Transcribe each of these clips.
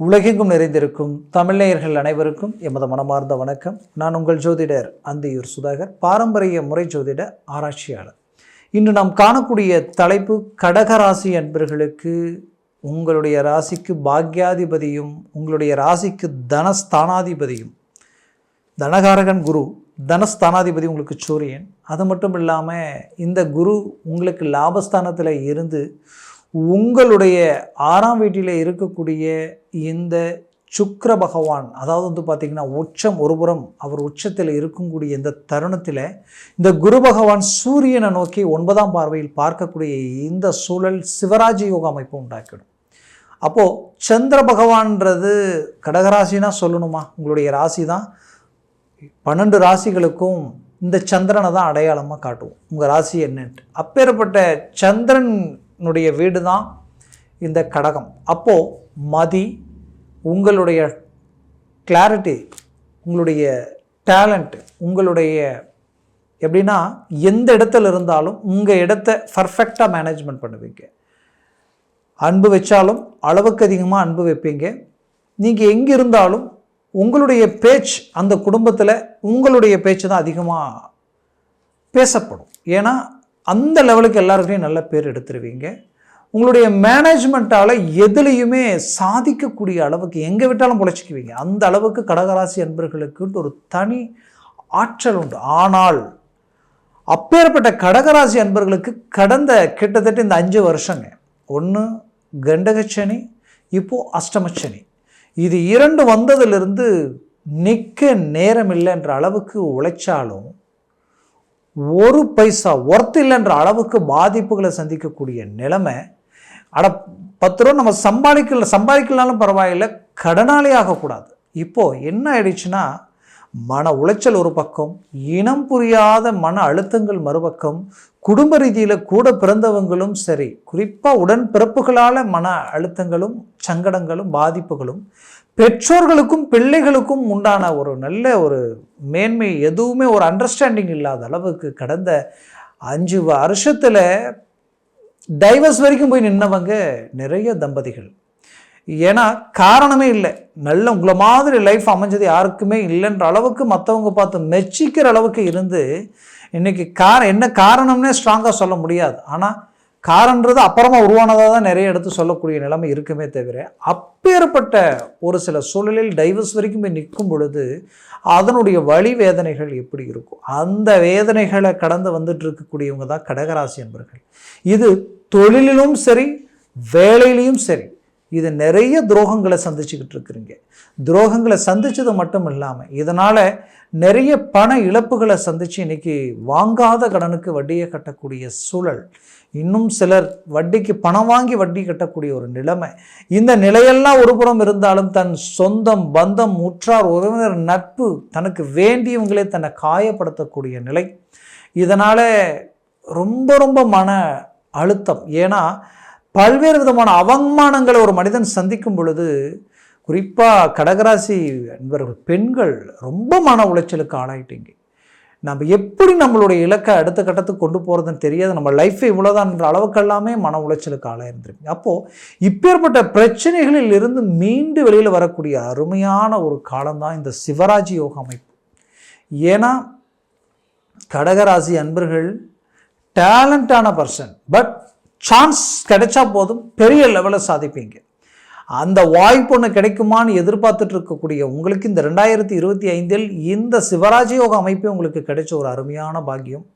உலகெங்கும் நிறைந்திருக்கும் தமிழ்நேயர்கள் அனைவருக்கும் எமது மனமார்ந்த வணக்கம். நான் உங்கள் ஜோதிடர் அந்தியூர் சுதாகர் பாரம்பரிய முறை ஜோதிட ஆராய்ச்சியாளர். இன்று நாம் காணக்கூடிய தலைப்பு கடகராசி அன்பர்களுக்கு உங்களுடைய ராசிக்கு பாக்யாதிபதியும் உங்களுடைய ராசிக்கு தனஸ்தானாதிபதியும் தனகாரகன் குரு தனஸ்தானாதிபதி உங்களுக்கு சூரியன். அது மட்டும் இல்லாமல் இந்த குரு உங்களுக்கு லாபஸ்தானத்தில் இருந்து உங்களுடைய ஆறாம் வீட்டில் இருக்கக்கூடிய இந்த சுக்கர பகவான் அதாவது வந்து பார்த்திங்கன்னா உச்சம் ஒருபுறம் அவர் உச்சத்தில் இருக்கக்கூடிய இந்த தருணத்தில் இந்த குரு பகவான் சூரியனை நோக்கி ஒன்பதாம் பார்வையில் பார்க்கக்கூடிய இந்த சூழல் சிவராஜ யோக அமைப்பு உண்டாக்கிடும். அப்போது சந்திர பகவான்றது கடகராசினா சொல்லணுமா? உங்களுடைய ராசி தான். பன்னெண்டு ராசிகளுக்கும் இந்த சந்திரனை தான் அடையாளமாக காட்டுவோம். உங்கள் ராசி என்னன்ட்டு. அப்பேற்பட்ட சந்திரனுடைய வீடு தான் இந்த கடகம். அப்போது மதி உங்களுடைய கிளாரிட்டி உங்களுடைய டேலண்ட்டு உங்களுடைய எப்படின்னா எந்த இடத்துல இருந்தாலும் உங்கள் இடத்த பர்ஃபெக்டாக மேனேஜ்மெண்ட் பண்ணுவீங்க. அன்பு வச்சாலும் அளவுக்கு அதிகமாக அன்பு வைப்பீங்க. நீங்கள் எங்கே இருந்தாலும் உங்களுடைய பேச்சு அந்த குடும்பத்தில் உங்களுடைய பேச்சு தான் அதிகமாக பேசப்படும். ஏன்னா அந்த லெவலுக்கு எல்லாருக்கையும் நல்ல பேர் எடுத்துருவீங்க. உங்களுடைய மேனேஜ்மெண்ட்டால் எதுலேயுமே சாதிக்கக்கூடிய அளவுக்கு எங்கே விட்டாலும் பொழைச்சிக்குவீங்க. அந்த அளவுக்கு கடகராசி அன்பர்களுக்குன்ட்டு ஒரு தனி ஆற்றல் உண்டு. ஆனால் அப்பேற்பட்ட கடகராசி அன்பர்களுக்கு கடந்த கிட்டத்தட்ட இந்த அஞ்சு வருஷங்க. ஒன்று கண்டகச்சனி இப்போது அஷ்டமச்சனி. இது இரண்டு வந்ததிலிருந்து நிற்க நேரம் இல்லைன்ற அளவுக்கு உழைச்சாலும் ஒரு பைசா ஒர்த் இல்லைன்ற அளவுக்கு பாதிப்புகளை சந்திக்கக்கூடிய நிலைமை அட பத்து ரூபா நம்ம சம்பாதிக்கல சம்பாதிக்கலனாலும் பரவாயில்ல கடனாளி ஆகக்கூடாது இப்போது என்ன ஆயிடுச்சுன்னா மன உளைச்சல் ஒரு பக்கம் இனம் புரியாத மன அழுத்தங்கள் மறுபக்கம் குடும்ப ரீதியில் கூட பிறந்தவங்களும் சரி குறிப்பாக உடன் பிறப்புகளால் மன அழுத்தங்களும் சங்கடங்களும் பாதிப்புகளும் பெற்றோர்களுக்கும் பிள்ளைகளுக்கும் உண்டான ஒரு நல்ல ஒரு மேன்மை எதுவுமே ஒரு அண்டர்ஸ்டாண்டிங் இல்லாத அளவுக்கு கடந்த அஞ்சு வருஷத்தில் டைவர்ஸ் வரைக்கும் போய் நின்னவங்க நிறைய தம்பதிகள். ஏன்னா காரணமே இல்லை. நல்ல உங்களை மாதிரி லைஃப் அமைஞ்சது யாருக்குமே இல்லைன்ற அளவுக்கு மற்றவங்க பார்த்து மெச்சிக்கிற அளவுக்கு இருந்து இன்றைக்கி கார என்ன காரணம்னே ஸ்ட்ராங்காக சொல்ல முடியாது. ஆனால் காரன்றது அப்புறமா உருவானதாக தான் நிறைய எடுத்து சொல்லக்கூடிய நிலைமை இருக்குமே தவிர அப்பேற்பட்ட ஒரு சில சூழலில் டைவர்ஸ் வரைக்கும் போய் நிற்கும் பொழுது அதனுடைய வழி வேதனைகள் எப்படி இருக்கும்? அந்த வேதனைகளை கடந்து வந்துட்டு இருக்கக்கூடியவங்க தான் கடகராசி என்பர்கள். இது தொழிலிலும் சரி வேலையிலையும் சரி இது நிறைய துரோகங்களை சந்திச்சுக்கிட்டு இருக்கிறீங்க. துரோகங்களை சந்தித்தது மட்டும் இல்லாமல் இதனால் நிறைய பண இழப்புகளை சந்தித்து இன்னைக்கு வாங்காத கடனுக்கு வட்டியை கட்டக்கூடிய சூழல் இன்னும் சிலர் வட்டிக்கு பணம் வாங்கி வட்டி கட்டக்கூடிய ஒரு நிலைமை. இந்த நிலையெல்லாம் ஒரு புறம் இருந்தாலும் தன் சொந்தம் பந்தம் உற்றார் உறவினர் நட்பு தனக்கு வேண்டியவங்களே தன்னை காயப்படுத்தக்கூடிய நிலை. இதனால் ரொம்ப ரொம்ப மன அழுத்தம். ஏன்னா பல்வேறு விதமான அவமானங்களை ஒரு மனிதன் சந்திக்கும் பொழுது குறிப்பாக கடகராசி என்பவர்கள் பெண்கள் ரொம்ப மன உளைச்சலுக்கு ஆளாயிட்டீங்க. நம்ம எப்படி நம்மளுடைய இலக்கை அடுத்த கட்டத்துக்கு கொண்டு போகிறதுன்னு தெரியாது. நம்ம லைஃப்பை இவ்வளோதான்ற அளவுக்கு எல்லாமே மன உளைச்சலுக்கு ஆளாயிருந்திருப்பீங்க அப்போது இப்பேற்பட்ட பிரச்சனைகளில் இருந்து மீண்டு வெளியில் வரக்கூடிய அருமையான ஒரு காலம்தான் இந்த சிவராஜ் யோக அமைப்பு. ஏன்னா கடகராசி அன்பர்கள் டேலண்டான பர்சன் பட் சான்ஸ் கிடைச்சா போதும் பெரிய லெவலில் சாதிப்பீங்க. அந்த வாய்ப்பு ஒன்று கிடைக்குமான்னு எதிர்பார்த்துட்டு இருக்கக்கூடிய உங்களுக்கு இந்த ரெண்டாயிரத்தி இருபத்தி ஐந்தில் இந்த சிவராஜயோக அமைப்பே உங்களுக்கு கிடைச்ச ஒரு அருமையான பாக்கியம்.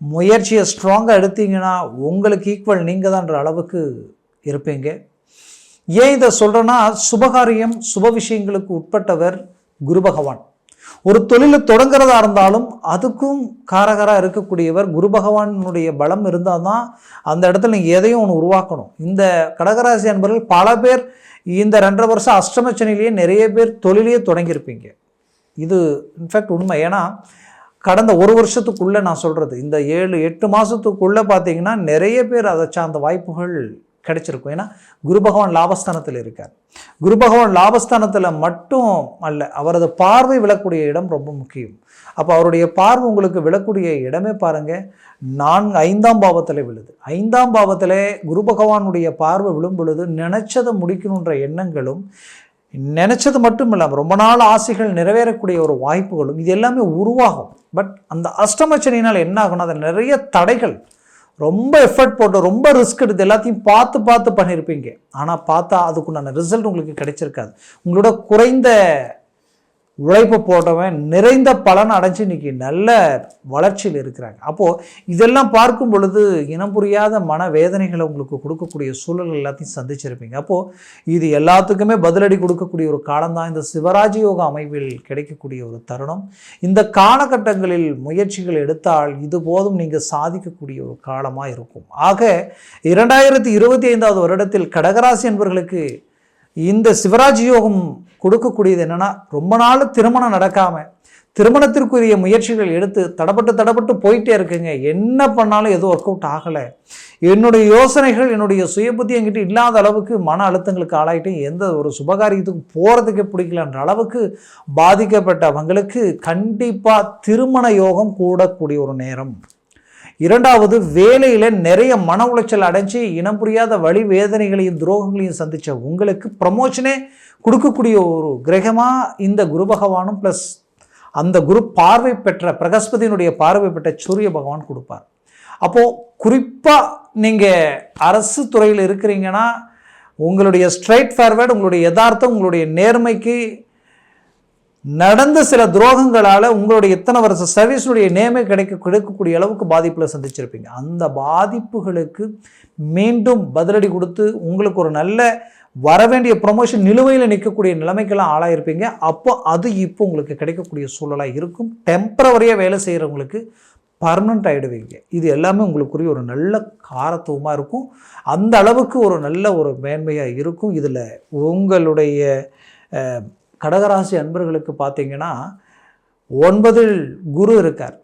முயற்சியை ஸ்ட்ராங்காக எடுத்தீங்கன்னா உங்களுக்கு ஈக்குவல் நீங்கள் தான்ற அளவுக்கு இருப்பீங்க. ஏன் இதை சொல்கிறேன்னா சுபகாரியம் சுப விஷயங்களுக்கு உட்பட்டவர் குரு பகவான். ஒரு தொழிலை தொடங்குறதா இருந்தாலும் அதுக்கும் காரகராக இருக்கக்கூடியவர் குரு பகவானுடைய பலம் இருந்தால் தான் அந்த இடத்துல நீங்கள் எதையும் ஒன்று உருவாக்கணும். இந்த கடகராசி அன்பர்கள் பல பேர் இந்த ரெண்டரை வருஷம் அஷ்டமச்சனிலேயே நிறைய பேர் தொழிலையே தொடங்கியிருப்பீங்க. இது இன்ஃபேக்ட் உண்மை. ஏன்னா கடந்த ஒரு வருஷத்துக்குள்ளே நான் சொல்கிறது இந்த ஏழு எட்டு மாதத்துக்குள்ளே பார்த்தீங்கன்னா நிறைய பேர் அதை சார்ந்த வாய்ப்புகள் கிடைச்சிருக்கும். ஏன்னா குரு பகவான் லாபஸ்தானத்தில் இருக்கார். குரு பகவான் லாபஸ்தானத்தில் மட்டும் அல்ல அவரது பார்வை விழக்கூடிய இடம் ரொம்ப முக்கியம். அப்போ அவருடைய பார்வை உங்களுக்கு விழக்கூடிய இடமே பாருங்கள் நான்கு ஐந்தாம் பாவத்தில் விழுது. ஐந்தாம் பாவத்தில் குரு பகவானுடைய பார்வை விழும் பொழுது நினைச்சதை முடிக்கணுன்ற எண்ணங்களும் நினச்சது மட்டும் இல்லாமல் ரொம்ப நாள் ஆசைகள் நிறைவேறக்கூடிய ஒரு வாய்ப்புகளும் இது எல்லாமே உருவாகும். பட் அந்த அஷ்டமச்சனினால் என்ன ஆகும்னா அது நிறைய தடைகள் ரொம்ப எஃபர்ட் போட்டு ரொம்ப ரிஸ்க் எடுத்து எல்லாத்தையும் பார்த்து பார்த்து பண்ணியிருப்பீங்க ஆனால் பார்த்தா அதுக்குண்டான ரிசல்ட் உங்களுக்கு கிடைச்சிருக்காது. உங்களோட குறைந்த உழைப்பு போட்டவன் நிறைந்த பலன் அடைஞ்சு இன்னைக்கு நல்ல வளர்ச்சியில் இருக்கிறாங்க. அப்போது இதெல்லாம் பார்க்கும் பொழுது இனம் புரியாத மன வேதனைகளை உங்களுக்கு கொடுக்கக்கூடிய சூழல் எல்லாத்தையும் சந்திச்சிருப்பீங்க. அப்போது இது எல்லாத்துக்குமே பதிலடி கொடுக்கக்கூடிய ஒரு காலம்தான். இந்த சிவராஜயோக அமைவில் கிடைக்கக்கூடிய ஒரு தருணம். இந்த காலகட்டங்களில் முயற்சிகள் எடுத்தால் இது போதும் நீங்கள் சாதிக்கக்கூடிய ஒரு காலமாக இருக்கும். ஆக இரண்டாயிரத்தி இருபத்தி ஐந்தாவது வருடத்தில் கடகராசி என்பவர்களுக்கு இந்த சிவராஜ் யோகம் கொடுக்கக்கூடியது என்னென்னா ரொம்ப நாள் திருமணம் நடக்காமல் திருமணத்திற்குரிய முயற்சிகள் எடுத்து தடப்பட்டு தடப்பட்டு போயிட்டே இருக்குங்க. என்ன பண்ணாலும் எதுவும் ஒர்க் அவுட் ஆகலை. என்னுடைய யோசனைகள் என்னுடைய சுயபுத்தி என்கிட்ட இல்லாத அளவுக்கு மன அழுத்தங்களுக்கு ஆளாயிட்டு எந்த ஒரு சுபகாரியத்துக்கு போகிறதுக்கு பிடிக்கலன்ற அளவுக்கு பாதிக்கப்பட்டவங்களுக்கு கண்டிப்பாக திருமண யோகம் கூடக்கூடிய ஒரு நேரம். இரண்டாவது வேலையில் நிறைய மன உளைச்சல் அடைஞ்சு இனம் புரியாத வழி வேதனைகளையும் துரோகங்களையும் சந்தித்த உங்களுக்கு ப்ரமோஷனே கொடுக்கக்கூடிய ஒரு கிரகமாக இந்த குரு பகவானும் ப்ளஸ் அந்த குரு பார்வை பெற்ற பிரகஸ்பதியினுடைய பார்வை பெற்ற சூரிய பகவான் கொடுப்பார். அப்போது குறிப்பாக நீங்கள் அரசு துறையில் இருக்கிறீங்கன்னா உங்களுடைய ஸ்ட்ரைட் ஃபார்வேர்டு உங்களுடைய யதார்த்தம் உங்களுடைய நேர்மைக்கு நடந்த சில துரோகங்களால் உங்களுடைய இத்தனை வருஷ சர்வீஸுடைய நேமே கிடைக்க கிடைக்கக்கூடிய அளவுக்கு பாதிப்பில் சந்திச்சிருப்பீங்க. அந்த பாதிப்புகளுக்கு மீண்டும் பதிலடி கொடுத்து உங்களுக்கு ஒரு நல்ல வரவேண்டிய ப்ரொமோஷன் நிலுவையில் நிற்கக்கூடிய நிலைமைக்கெல்லாம் ஆளாயிருப்பீங்க. அப்போ அது இப்போ உங்களுக்கு கிடைக்கக்கூடிய சூழலாக இருக்கும். டெம்பரவரியாக வேலை செய்கிறவங்களுக்கு பர்மனண்ட் ஆகிடுவீங்க இது எல்லாமே உங்களுக்குரிய ஒரு நல்ல காரத்துவமாக இருக்கும். அந்த அளவுக்கு ஒரு நல்ல ஒரு மேன்மையாக இருக்கும். இதில் உங்களுடைய கடகராசி அன்பர்களுக்கு பார்த்தீங்கன்னா ஒன்பதில் குரு இருக்கார்.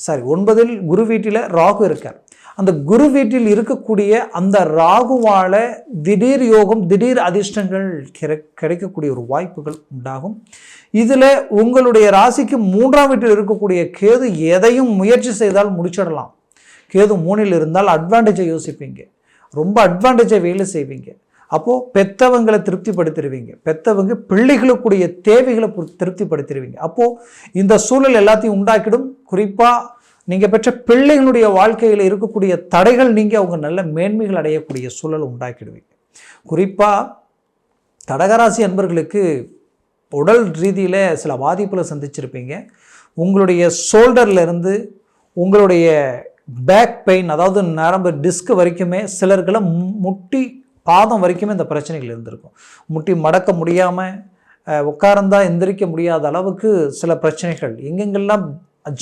சாரி ஒன்பதில் குரு வீட்டில் ராகு இருக்கார். அந்த குரு வீட்டில் இருக்கக்கூடிய அந்த ராகுவால் திடீர் யோகம் திடீர் அதிர்ஷ்டங்கள் கிடை கிடைக்கக்கூடிய ஒரு வாய்ப்புகள் உண்டாகும். இதில் உங்களுடைய ராசிக்கு மூன்றாம் வீட்டில் இருக்கக்கூடிய கேது எதையும் முயற்சி செய்தால் முடிச்சிடலாம். கேது மூணில் இருந்தால் அட்வான்டேஜை யோசிப்பீங்க. ரொம்ப அட்வான்டேஜை வேலை செய்வீங்க. அப்போது பெத்தவங்களை திருப்திப்படுத்திடுவீங்க. பெத்தவங்க பிள்ளைகளுக்குடைய தேவைகளை திருப்திப்படுத்திடுவீங்க. அப்போது இந்த சூழல் எல்லாத்தையும் உண்டாக்கிடும். குறிப்பாக நீங்கள் பெற்ற பிள்ளைகளுடைய வாழ்க்கையில் இருக்கக்கூடிய தடைகள் நீங்கள் அவங்க நல்ல மேன்மைகள் அடையக்கூடிய சூழல் உண்டாக்கிடுவீங்க. குறிப்பாக கடகராசி அன்பர்களுக்கு உடல் ரீதியில் சில பாதிப்புகளை சந்திச்சிருப்பீங்க. உங்களுடைய ஷோல்டர்லேருந்து உங்களுடைய பேக் பெயின் அதாவது நரம்பு டிஸ்க் வரைக்குமே சிலர்களை முட்டி பாதம் வரைக்குமே இந்த பிரச்சனைகள் இருந்திருக்கும். முட்டி மடக்க முடியாமல் உட்கார்ந்தா எந்திரிக்க முடியாத அளவுக்கு சில பிரச்சனைகள் எங்கெங்கெல்லாம்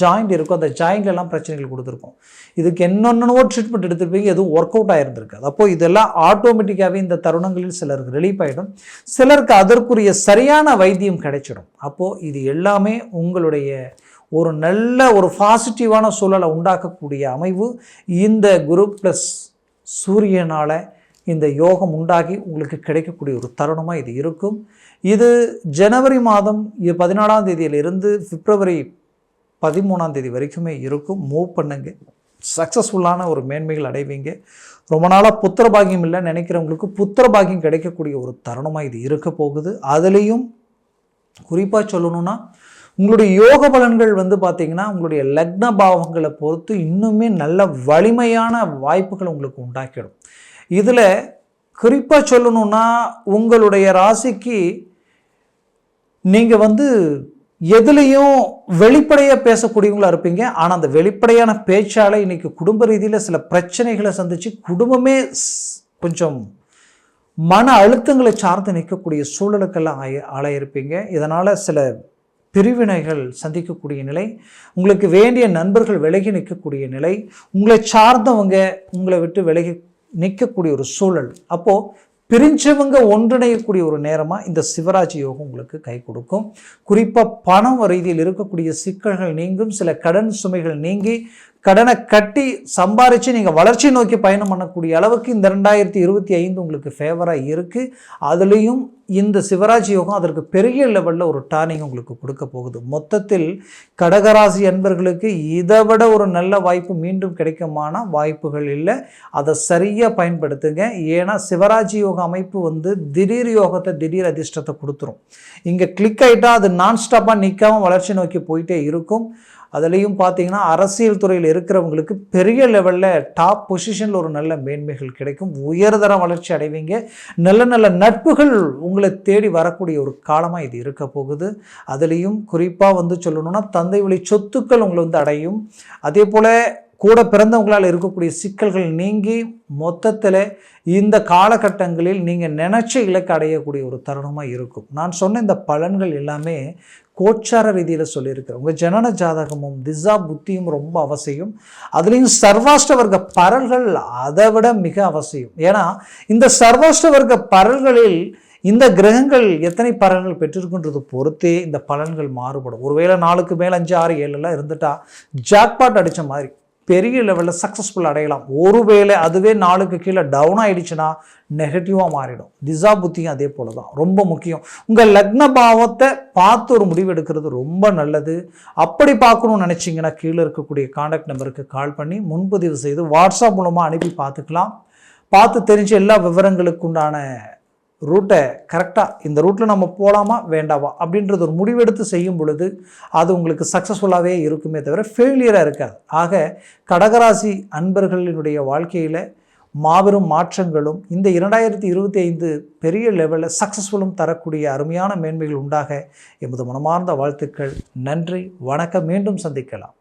ஜாயிண்ட் இருக்கோ அந்த ஜாயிண்ட்லாம் பிரச்சனைகள் கொடுத்துருக்கோம். இதுக்கு என்னென்னவோ ட்ரீட்மெண்ட் எடுத்திருப்பீங்க எதுவும் ஒர்க் அவுட் ஆயிருந்திருக்காது அப்போ இதெல்லாம் ஆட்டோமேட்டிக்காகவே இந்த தருணங்களில் சிலருக்கு ரிலீஃப் ஆகிடும் சிலருக்கு அதற்குரிய சரியான வைத்தியம் கிடைச்சிடும். அப்போது இது எல்லாமே உங்களுடைய ஒரு நல்ல ஒரு பாசிட்டிவான சூழலை உண்டாக்கக்கூடிய அமைவு. இந்த குரு ப்ளஸ் சூரியனால் இந்த யோகம் உண்டாகி உங்களுக்கு கிடைக்கக்கூடிய ஒரு தருணமாக இது இருக்கும். இது ஜனவரி மாதம் பதினாலாம் தேதியிலிருந்து பிப்ரவரி பதிமூணாம் தேதி வரைக்குமே இருக்கும். மூவ் பண்ணுங்க. சக்ஸஸ்ஃபுல்லான ஒரு மேன்மைகள் அடைவீங்க. ரொம்ப நாளாக புத்திர பாகியம் இல்லை நினைக்கிறவங்களுக்கு புத்திர பாகியம் கிடைக்கக்கூடிய ஒரு தருணமாக இது இருக்க போகுது. அதுலேயும் குறிப்பாக சொல்லணும்னா உங்களுடைய யோக பலன்கள் வந்து பார்த்திங்கன்னா உங்களுடைய லக்ன பாவங்களை பொறுத்து இன்னுமே நல்ல வலிமையான வாய்ப்புகள் உங்களுக்கு உண்டாக்கிடும். இதில் குறிப்பாக சொல்லணுன்னா உங்களுடைய ராசிக்கு நீங்கள் வந்து எதுலேயும் வெளிப்படையாக பேசக்கூடியவங்களாக இருப்பீங்க. ஆனால் அந்த வெளிப்படையான பேச்சால் இன்றைக்கி குடும்ப ரீதியில் சில பிரச்சனைகளை சந்தித்து குடும்பமே ஸ்- கொஞ்சம் மன அழுத்தங்களை சார்ந்து நிற்கக்கூடிய சூழலுக்கெல்லாம் ஆய ஆளாயிருப்பீங்க இதனால் சில பிரிவினைகள் சந்திக்கக்கூடிய நிலை உங்களுக்கு வேண்டிய நண்பர்கள் விலகி நிற்கக்கூடிய நிலை உங்களை சார்ந்தவங்க உங்களை விட்டு விலகி நிற்கக்கூடிய ஒரு சூழல். அப்போது பிரிஞ்சவங்க ஒன்றிணையக்கூடிய ஒரு நேரமாக இந்த சிவராஜ் யோகம் உங்களுக்கு கை கொடுக்கும். குறிப்பாக பணம் ரீதியில் இருக்கக்கூடிய சிக்கல்கள் நீங்கும் சில கடன் சுமைகள் நீங்கி கடனை கட்டி சம்பாரித்து நீங்கள் வளர்ச்சி நோக்கி பயணம் பண்ணக்கூடிய அளவுக்கு இந்த ரெண்டாயிரத்தி இருபத்தி ஐந்து உங்களுக்கு ஃபேவராக இருக்குது அதுலேயும் இந்த சிவராஜ் யோகம் அதற்கு பெரிய லெவலில் ஒரு டர்னிங் உங்களுக்கு கொடுக்க போகுது. மொத்தத்தில் கடகராசி அன்பர்களுக்கு இதை விட ஒரு நல்ல வாய்ப்பு மீண்டும் கிடைக்குமான வாய்ப்புகள் இல்லை. அதை சரியாக பயன்படுத்துங்க. ஏன்னா சிவராஜ் யோக அமைப்பு வந்து திடீர் யோகத்தை திடீர் அதிர்ஷ்டத்தை கொடுத்துரும். இங்கே கிளிக் ஆகிட்டா அது நான் ஸ்டாப்பாக நிற்காம வளர்ச்சி நோக்கி போயிட்டே இருக்கும். அதுலேயும் பார்த்தீங்கன்னா அரசியல் துறையில் இருக்கிறவங்களுக்கு பெரிய லெவலில் டாப் பொசிஷனில் ஒரு நல்ல மேன்மைகள் கிடைக்கும். உயர்தர வளர்ச்சி அடைவீங்க. நல்ல நல்ல நட்புகள் உங்களை தேடி வரக்கூடிய ஒரு காலமாக இது இருக்க போகுது. அதுலேயும் குறிப்பாக வந்து சொல்லணும்னா தந்தை வழி சொத்துக்கள் உங்களை வந்து அடையும். அதே போல் கூட பிறந்தவங்களால் இருக்கக்கூடிய சிக்கல்கள் நீங்கி மொத்தத்தில் இந்த காலகட்டங்களில் நீங்கள் நினச்ச இலக்கு அடையக்கூடிய ஒரு தருணமாக இருக்கும். நான் சொன்ன இந்த பலன்கள் எல்லாமே கோச்சார ரீதியில் சொல்லியிருக்கிறேன் உங்கள் ஜனன ஜாதகமும் திசா புத்தியும் ரொம்ப அவசியம். அதுலேயும் சர்வாஷ்ட வர்க்க பரல்கள் அதை விட மிக அவசியம். ஏன்னா இந்த சர்வாஷ்ட வர்க்க பரல்களில் இந்த கிரகங்கள் எத்தனை பலன்கள் பெற்றிருக்குன்றது பொறுத்தே இந்த பலன்கள் மாறுபடும். ஒருவேளை நாளுக்கு மேலே அஞ்சு ஆறு ஏழுலாம் இருந்துட்டா ஜாக்பாட் அடித்த மாதிரி. பெரிய லெவலில் சக்ஸஸ்ஃபுல் அடையலாம். ஒருவேளை அதுவே நாளுக்கு கீழே டவுன் ஆகிடுச்சுன்னா நெகட்டிவாக மாறிடும். திசா புத்தியும் அதே போல தான் ரொம்ப முக்கியம். உங்கள் லக்ன பாவத்தை பார்த்து ஒரு முடிவு எடுக்கிறது ரொம்ப நல்லது. அப்படி பார்க்கணும்னு நினச்சிங்கன்னா கீழே இருக்கக்கூடிய காண்டாக்ட் நம்பருக்கு கால் பண்ணி முன்பதிவு செய்து வாட்ஸ்அப் மூலமாக அனுப்பி பார்த்துக்கலாம். பார்த்து தெரிஞ்ச எல்லா விவரங்களுக்கு உண்டான ரூட்டை கரெக்டாக இந்த ரூட்டில் நம்ம போகலாமா வேண்டாமா அப்படின்றது ஒரு முடிவெடுத்து செய்யும் பொழுது அது உங்களுக்கு சக்ஸஸ்ஃபுல்லாகவே இருக்குமே தவிர ஃபெயிலியராக இருக்காது. ஆக கடகராசி அன்பர்களினுடைய வாழ்க்கையில் மாபெரும் மாற்றங்களும் இந்த இரண்டாயிரத்தி இருபத்தி ஐந்து பெரிய லெவலில் சக்ஸஸ்ஃபுல்லும் தரக்கூடிய அருமையான மேன்மைகள் உண்டாக எமது மனமார்ந்த வாழ்த்துக்கள். நன்றி வணக்கம் மீண்டும் சந்திக்கலாம்.